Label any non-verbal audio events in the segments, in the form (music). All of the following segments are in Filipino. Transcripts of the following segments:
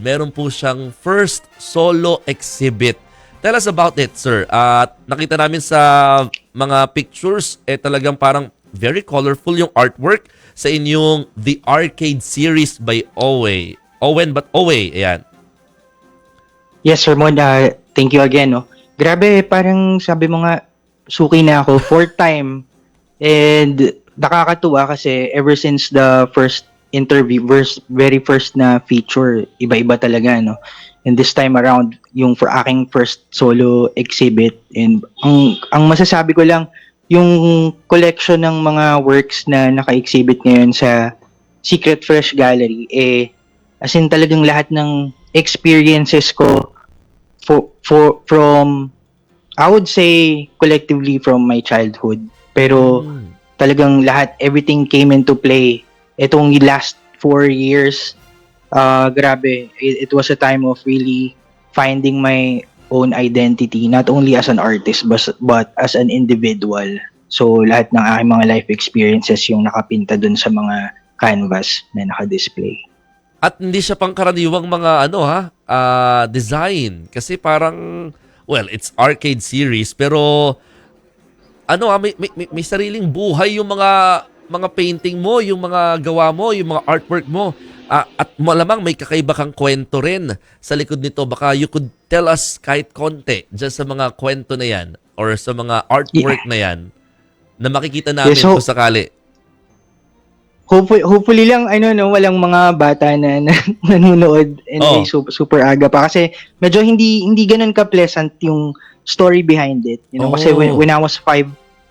meron po siyang first solo exhibit. Tell us about it, sir. At nakita namin sa mga pictures, eh talagang parang very colorful yung artwork sa inyong The Arcade series by Owe. Owen, but Owe, ayan. Yes, Sir Mon, uh, thank you again. No? Grabe, parang sabi mo nga, suki na ako, fourth time. And nakakatuwa kasi ever since the first interview, first, very first na feature, iba-iba talaga, no? And this time around, yung for aking first solo exhibit. And ang, ang masasabi ko lang, yung collection ng mga works na naka-exhibit ngayon sa Secret Fresh Gallery, eh, as in talagang lahat ng experiences ko for, for from I would say collectively from my childhood pero Hmm. talagang lahat everything came into play itong last four years uh, grabe it, it was a time of really finding my own identity not only as an artist but, but as an individual so lahat ng aking mga life experiences yung nakapinta dun sa mga canvas na naka-display At hindi siya pangkaraniwang mga ano ha, ah, design. Kasi parang, well, it's arcade series, pero ano ha, may, may, may- may sariling buhay yung mga mga painting mo, yung mga gawa mo, yung mga artwork mo. Ah, at malamang may kakaiba kang kwento rin sa likod nito. Baka you could tell us kahit konti dyan sa mga kwento na yan or sa mga artwork na yan na makikita namin Yeah, so- kung sakali. Hopefully, hopefully lang, ano, no, walang mga bata na, (laughs) na nanonood and Oh. super, super aga pa. Kasi medyo hindi hindi ganun ka-pleasant yung story behind it. You know, kasi when, Oh. when I was five,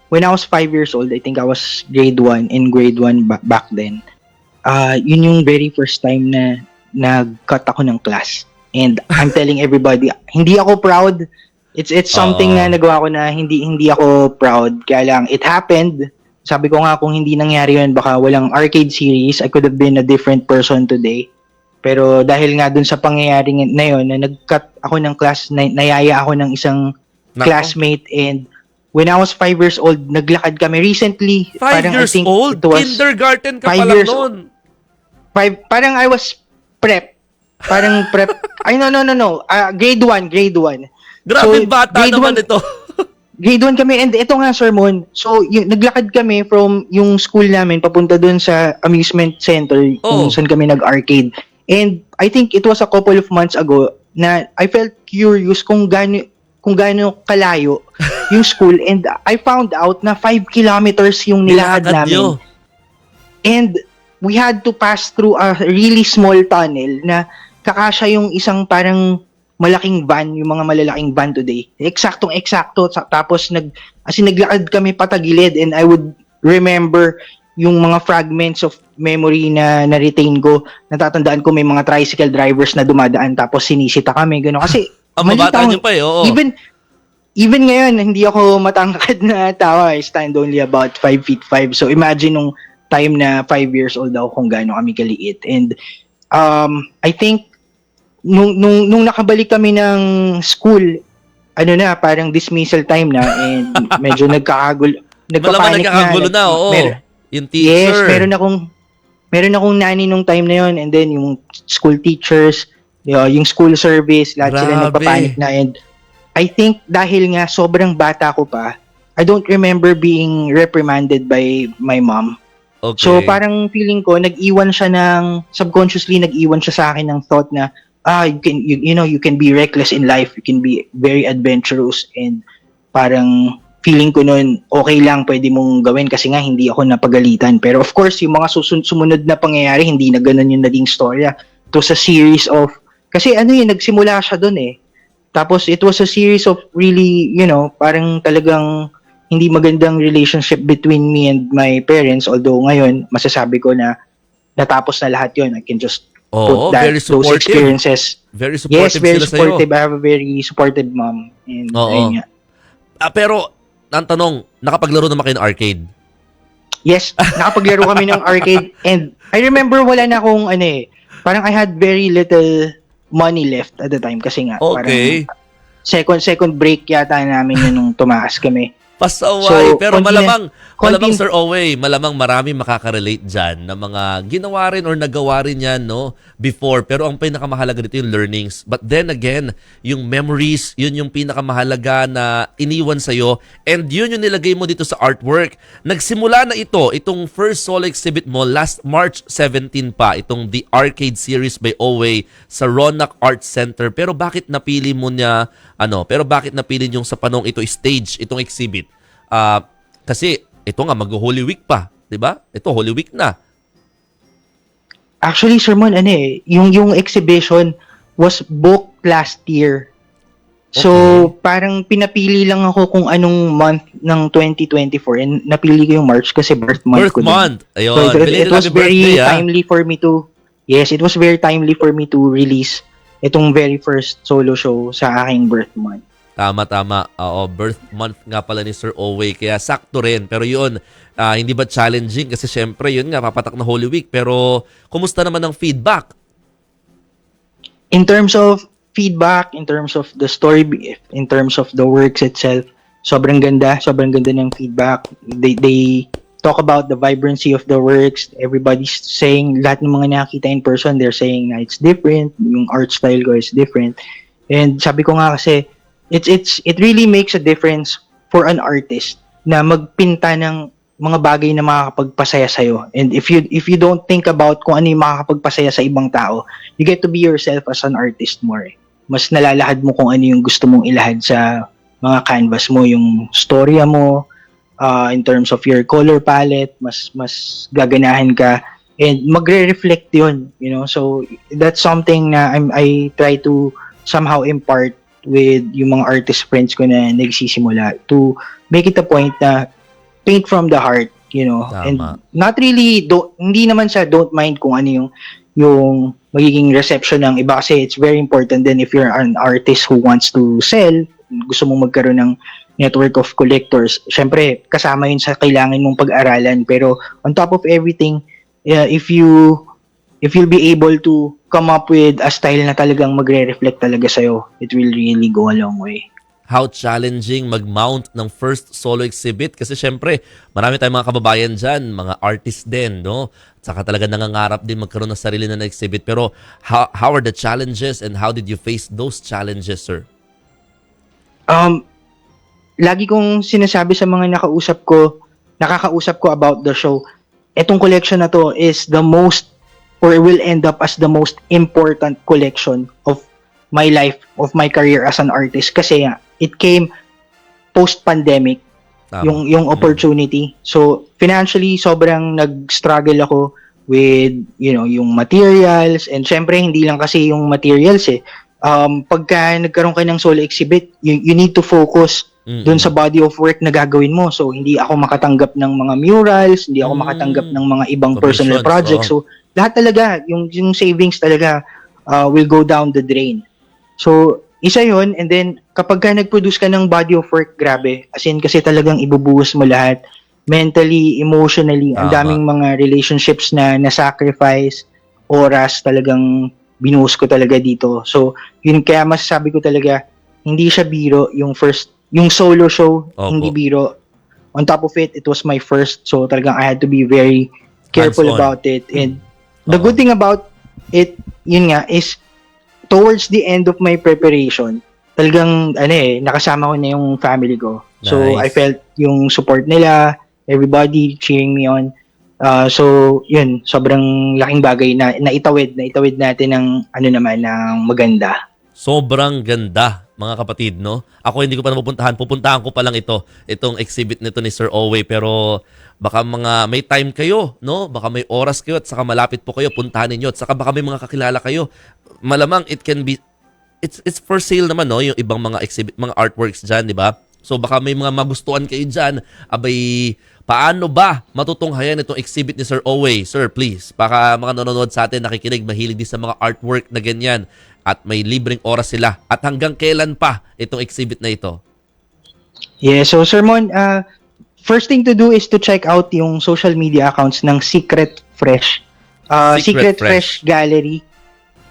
when I was five years old, I think I was grade one, in grade one ba- back then, uh, yun yung very first time na nag-cut ako ng class. And I'm telling everybody, hindi ako proud. It's it's something Oh. na nagawa ko na hindi hindi ako proud. Kaya lang, it happened sabi ko nga kung hindi nangyari yun, baka walang arcade series, I could have been a different person today. Pero dahil nga dun sa pangyayari ng- na yun, na nag-cut ako ng class, na, nayaya ako ng isang Nako. classmate and when I was five years old, naglakad kami recently. Five parang years I think old? it was Kindergarten ka five pa lang years noon. five, parang I was prep. Parang (laughs) prep. Ay, no, no, no, no. Ah, grade 1, grade 1. Grabe So, bata grade naman one- ito. (laughs) grade 1 kami and ito nga sermon. So yung naglakad kami from yung school namin papunta doon sa amusement center Oh. kung saan kami nag-arcade. And I think it was a couple of months ago na I felt curious kung gaano kung gaano kalayo yung school and I found out na 5 kilometers yung nilakad Nilakad namin. nyo. And we had to pass through a really small tunnel na kakasya yung isang parang malaking van, yung mga malalaking van today. Eksaktong eksakto. Sa- Tapos nag, as in, naglakad kami patagilid and I would remember yung mga fragments of memory na na-retain ko. Natatandaan ko may mga tricycle drivers na dumadaan tapos sinisita kami. Gano'n. Kasi Babata ako- nyo pa eh, oo. Even even ngayon, hindi ako matangkad na tao. I stand only about 5 feet 5. So imagine nung time na 5 years old ako kung gaano kami kaliit. And um, I think nung, nung, nung nakabalik kami ng school, ano na, parang dismissal time na and (laughs) medyo nagkakagulo. Nagpapanik nagkakagulo na, oo. Mer- yung teacher. Yes, meron akong meron akong nanny nung time na yon and then yung school teachers, yung school service, lahat sila Grabe. nagpapanik na and I think dahil nga sobrang bata ko pa, I don't remember being reprimanded by my mom. Okay. So parang feeling ko nag-iwan siya ng subconsciously nag-iwan siya sa akin ng thought na ah you can you, you know you can be reckless in life, you can be very adventurous and parang feeling ko noon okay lang pwede mong gawin kasi nga hindi ako napagalitan. Pero of course, yung mga susun- sumunod na pangyayari hindi na ganun yung naging storya. It was a series of kasi ano yun nagsimula siya doon eh. Tapos it was a series of really, you know, parang talagang hindi magandang relationship between me and my parents although ngayon masasabi ko na natapos na lahat yon I can just Oo, put that very those supportive. experiences Very supportive yes very sila sa'yo. supportive I have a very supportive mom and Oo. ayun nga. Ah, pero, ang tanong, nakapaglaro naman kayo ng arcade? yes nakapaglaro kami ng arcade (laughs) and I remember wala na akong ano eh parang I had very little money left at the time kasi nga Okay. parang second second break yata namin yun nung tumaas kami Pasaway. So, Pero konti malamang, malamang konti- Sir Owe, malamang marami makaka-relate dyan na mga ginawa rin or nagawa rin yan, no? Before. Pero ang pinakamahalaga dito yung learnings. But then again, yung memories, yun yung pinakamahalaga na iniwan sa'yo. And yun yung nilagay mo dito sa artwork. Nagsimula na ito, itong first solo exhibit mo last March 17 pa, itong The Arcade Series by Owe sa Ronak Art Center. Pero bakit napili mo niya, ano, pero bakit napili yung sa panong ito stage, itong exhibit? Ah, kasi ito nga mag-Holy Week pa, 'di ba? Ito Holy Week na. Actually, Sir Mon, ano eh, yung, yung exhibition was booked last year. So, parang pinapili lang ako kung anong month ng 2024 and napili ko yung March kasi birth month Birth ko. din. month. Ayun. So, it, Belated it was happy birthday, very ah. timely for me to, yes, it was very timely for me to release itong very first solo show sa aking birth month. Tama, tama. Oo, birth month nga pala ni Sir Owe. Kaya sakto rin. Pero yun, ah, hindi ba challenging? Kasi syempre, yun nga, papatak na Holy Week. Pero, kumusta naman ang feedback? in terms of feedback, in terms of the story, in terms of the works itself, sobrang ganda, sobrang ganda ng feedback. They, they talk about the vibrancy of the works. Everybody's saying, lahat ng mga nakakita in person, they're saying na it's different, yung art style ko is different. And sabi ko nga kasi, it's, it's, it really makes a difference for an artist na magpinta ng mga bagay na makakapagpasaya sa'yo. And if you if you don't think about kung ano yung makakapagpasaya sa ibang tao, you get to be yourself as an artist more. eh. Mas nalalahad mo kung ano yung gusto mong ilahad sa mga canvas mo, yung storya mo, uh, in terms of your color palette, mas mas gaganahan ka and magre-reflect yun, you know. So that's something na I'm I try to somehow impart with yung mga artist friends ko na nagsisimula to make it a point na paint from the heart, you know. Tama. And not really don't hindi naman siya don't mind kung ano yung yung magiging reception ng iba kasi it's very important then if you're an artist who wants to sell, gusto mong magkaroon ng network of collectors, syempre kasama yun sa kailangan mong pag-aralan pero on top of everything, yeah, if you if you'll be able to come up with a style na talagang magre-reflect talaga sa'yo, it will really go a long way. how challenging mag-mount ng first solo exhibit kasi syempre marami tayong mga kababayan dyan, mga artist din, no? At saka talaga nangangarap din magkaroon ng sarili na exhibit. Pero how, how are the challenges and how did you face those challenges, sir? Um, lagi kong sinasabi sa mga nakausap ko, nakakausap ko about the show, etong collection na to is the most or will end up as the most important collection of my life, of my career as an artist. Kasi nga, it came post-pandemic, Tama. yung yung opportunity. So financially sobrang nag-struggle ako with you know yung materials and syempre hindi lang kasi yung materials eh. Um pagka nagkaroon ka ng solo exhibit, you, you need to focus Mm-mm. dun sa body of work na gagawin mo. So hindi ako makatanggap ng mga murals, hindi ako Mm. makatanggap ng mga ibang personal projects. So lahat talaga yung yung savings talaga uh, will go down the drain. So isa yun, and then kapag ka nag-produce ka ng body of work, grabe. As in, kasi talagang ibubuhos mo lahat. Mentally, emotionally, ang daming mga relationships na na-sacrifice, oras talagang binuhos ko talaga dito. So, yun kaya masasabi ko talaga, hindi siya biro yung first, yung solo show, Opo. hindi biro. On top of it, it was my first, so talagang I had to be very careful about it. And the Oo. good thing about it, yun nga, is towards the end of my preparation, talagang ano eh, nakasama ko na yung family ko. So Nice. I felt yung support nila, everybody cheering me on. Uh, so yun, sobrang laking bagay na naitawid, naitawid natin ng ano naman ng maganda. Sobrang ganda, mga kapatid, no? Ako hindi ko pa napupuntahan. Pupuntahan ko pa lang ito, itong exhibit nito ni Sir Owe. Pero baka mga may time kayo, no? Baka may oras kayo at saka malapit po kayo, puntahan ninyo. At saka baka may mga kakilala kayo. Malamang it can be, it's, it's for sale naman, no? Yung ibang mga exhibit, mga artworks dyan, di ba? So baka may mga magustuhan kayo dyan. Abay, paano ba matutunghayan itong exhibit ni Sir Owe? Sir, please. Baka mga nanonood sa atin, nakikinig, mahilig din sa mga artwork na ganyan. At may libreng oras sila. At hanggang kailan pa itong exhibit na ito? Yeah, so Sermon, uh, first thing to do is to check out yung social media accounts ng Secret Fresh. Uh, Secret Secret, Fresh. Gallery.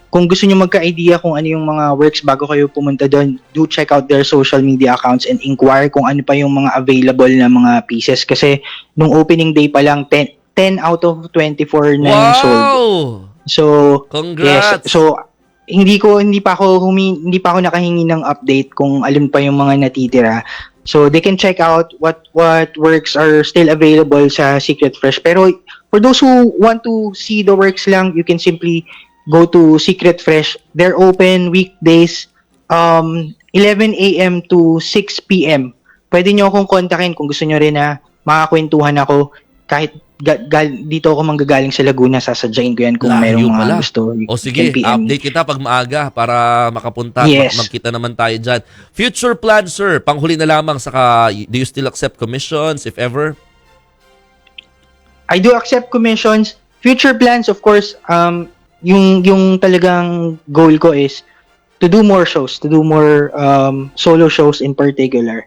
Kung gusto nyo magka-idea kung ano yung mga works bago kayo pumunta doon, do check out their social media accounts and inquire kung ano pa yung mga available na mga pieces. Kasi nung opening day pa lang, 10, 10 out of 24 na yung sold. Wow! So, Congrats! Yes. So hindi ko hindi pa ako humi, hindi pa ako nakahingi ng update kung alin pa yung mga natitira. So they can check out what what works are still available sa Secret Fresh. Pero for those who want to see the works lang, you can simply go to Secret Fresh. They're open weekdays um 11 a.m. to 6 p.m. Pwede nyo akong kontakin kung gusto nyo rin na makakwentuhan ako kahit ga- gal- dito ako manggagaling sa Laguna, sasadyain ko yan kung Layo merong mga pala. gusto. O sige, 10 PM. update kita pag maaga para makapunta. Yes. Mag- magkita naman tayo dyan. Future plan, sir. Panghuli na lamang. Saka, do you still accept commissions, if ever? I do accept commissions. Future plans, of course, um, yung, yung talagang goal ko is to do more shows, to do more um, solo shows in particular.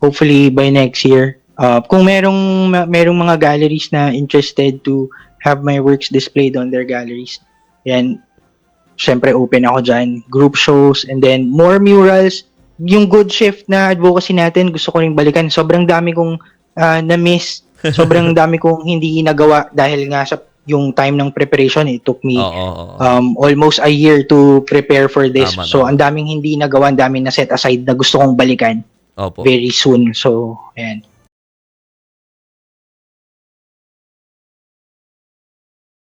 Hopefully by next year. Uh, kung merong, merong mga galleries na interested to have my works displayed on their galleries, yan, syempre open ako dyan. Group shows, and then more murals. Yung good shift na advocacy natin, gusto ko rin balikan. Sobrang dami kong ah, na-miss. Sobrang (laughs) dami kong hindi nagawa dahil nga sa yung time ng preparation. It took me Oo, oo, oo. um, almost a year to prepare for this. Tama so, ang daming hindi nagawa, ang daming na set aside na gusto kong balikan Opo. very soon. So, ayan.